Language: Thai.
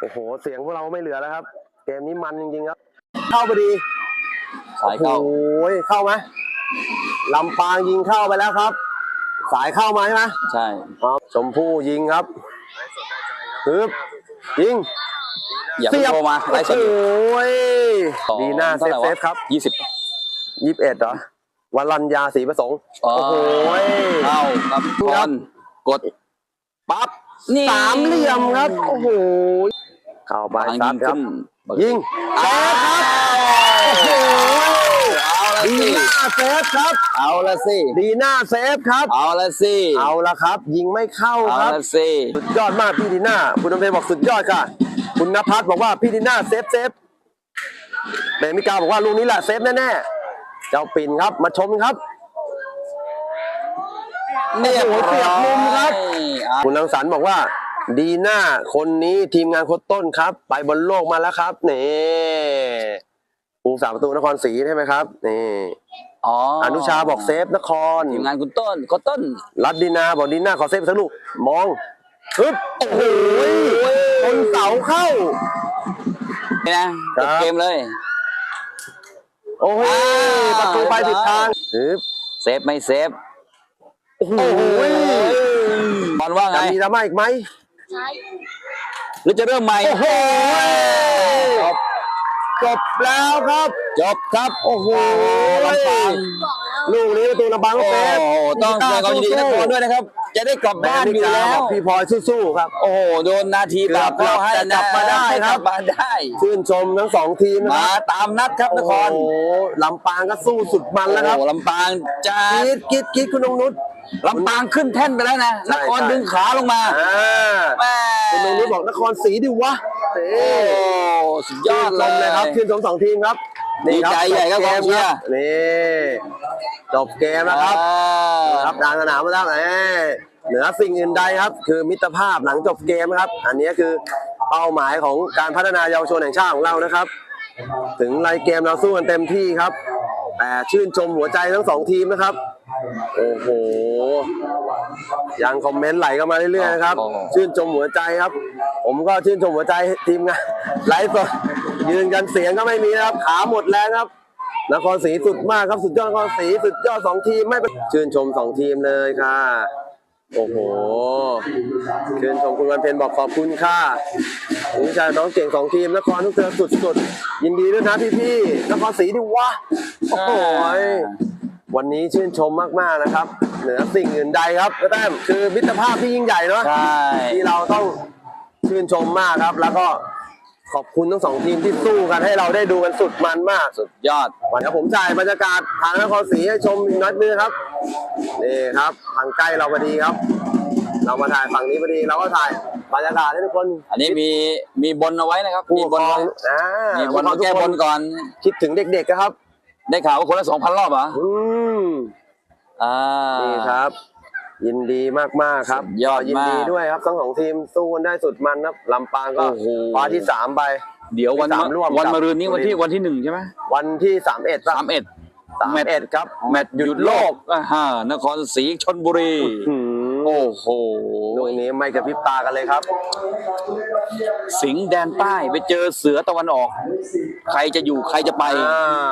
โอ้โห เสียงพวกเราไม่เหลือแล้วครับ เกมนี้มันจริงๆครับ เข้าพอดีสายเข้าโอ้ยเข้าไหมลำปางยิงเข้าไปแล้วครับ สายเข้ามาใช่ไหมใช่ครับชมพู่ยิงครับปึ๊บยิงอย่าเพิ่งโทรมาไล่สดโอ้ยดีหน้าเซฟเซฟครับยี่สิบยี่สิบเอ็ดเหรอวัลัญญาศรีประสงค์อ๋อโอ้โหเข้าครับพรกดปั๊บนี่สามเหลี่ยมครับ โอ้โห เข้าไปทางซัยิดงครัขึ้บนยิงเซฟครับโอ้โหเอาละดีสิหน้าเซฟครับ เอาละสิดีหน้าเซฟครับ เอาละสิเอาละครับ ยิงไม่เข้าเอาครับ ละสิสุดยอดมากพี่ดีน่าคุณน้ำเพชรบอกสุดยอดค่ะ คุณนภัสบอกว่าพี่ดีน่าเซฟเซฟเบมิกาบอกว่าลูกนี้แหละเซฟแน่ๆเจ้าปิ่นครับมาชมครับเนี่ยโอ้โหเสียบมุมครับอะคุณรังสรรค์บอกว่า ดีน่าคนนี้ทีมงานโคตต้นครับ ไปบนโลกมาแล้วครับนี่ปูสามประตูนครศรีใช่ไหมครับนี่อ๋อออนุชาบอกเซฟนครทีมงานคุณต้นคุณต้น รัดดีนาบอกดีน่าขอเซฟสักลูกมองฮึบโอ้โหคนเสาเข้านี่นะครัจบบเกมเลย โอ้โหอ่าประตูไปผิดทางฮึบเซฟไม่เซฟโอ้โหบอลว่าไงจะมีดราม่าอีกไหม หรือจะเริ่มใหม่โอ้โหจบแล้วครับ จบครับ โอ้โหลำปางลูกนี้ประตูระบังโอ้เซฟ โหต้องแสดงความยินดีกับนครด้วยนะครับ จะได้กลับแม่บ้านนิอยู่กาแล้บว อกพี่พลอยสู้ๆครับ โอ้โหโดนนาทีปรับเกือบเข้าให้จะนะกลับมาได้ครับ กลับมาได้ ชื่นชมทั้งสองทีมนะมาครับตามนัดครับนครโอ้โหลำปางก็สู้สุดมันแล้วครับโอ้โหลำปางจะกรีดกรีดกรีดคุณนงนุช ลำปางขึ้นแท่นไปแล้วนะใช่นครใช่ ดึงขาลงมาอ่าแม่คุณนงนุชบอกนครศรีดิวะเฮ้โอ้สุดยอดชื่นชเลยมเลยครับชื่นชมสองทีมครับ ดีใจใหญ่ครับจกองเชียร์นี่จบเกมแล้วครับอ่าครับดานสนามมาแล้วแหมเหนือสิ่งอื่นใดครับ คือมิตรภาพหลังจบเกมครับ อันนี้คือเป้าหมายของการพัฒนายาวชนแห่งชาติของเรานะครับ ถึงรายเกมเราสู้กันเต็มที่ครับ แต่ชื่นชมหัวใจทั้งสองทีมนะครับโอ้โห ยังคอมเมนต์ไหลเข้ามาเรื่อยๆนะครับโอ้โหชื่นชมหัวใจครับ ผมก็ชื่นชมหัวใจทีมงานไลฟ์สด ยืนกันเสียงก็ไม่มีนะครับ ขาหมดแรงครับ นครศรีสุดมากครับ สุดยอดนครศรีสุดยอดสองทีมไม่เป็นชื่นชมสองทีมเลยค่ะ โอ้โหชื่นชมคุณวันเพ็ญบอกขอบคุณค่ะคุณชายน้องเก่งสองทีมนครทุกเธอสุดๆยินดีด้วยนะพี่ๆนครศรีดิวะโอ้โหวันนี้ชื่นชมมากๆนะครับ เหนือสิ่งอื่นใดครับแต้มคือมิตรภาพที่ยิ่งใหญ่เนาะใช่ที่เราต้องชื่นชมมากครับ แล้วก็ ขอบคุณทั้งสองทีมที่สู้กันให้เราได้ดูกันสุดมันมากสุดยอดวันนี้ผมจ่ายบรรยากาศทางนครศรีให้ชมอีกนัดนึงครับนี่ครับทางใกล้เราพอดีครับ เรามาถ่ายฝั่งนี้พอดีเราก็ถ่ายบรรยากาศให้ทุกคน อันนี้มีมีบนเอาไว้นะครับผู้มีปกบคนรองไว้อ่ามีบนมาทุแก้บนก่อน คิดถึงเด็กๆครับ ได้ข่าวว่าคนละสองพันรอบเหรออืมอ่านี่ครับ ยินดีมากๆครับสุดยอดยินดีมากด้วยครับทั้งสองทีมสู้กันได้สุดมันครับลำปางก็โอ้โห คว้าที่สามไป เดี๋ยววันสามร่วมวันกับ มะรืนนี้วันที่บุรีวันที่หนึ่งใช่ไหมวันที่สามเอ็ดสามเอ็ดสามเอ็ดครับแมตช์หยุดโลกอ่าฮะนครศรีชนบุรีอืมโอ้โห ลูกนี้ไม่กระพริบตากันเลยครับ สิงห์แดนใต้ไปเจอเสือตะวันออก ใครจะอยู่ใครจะไป อ่า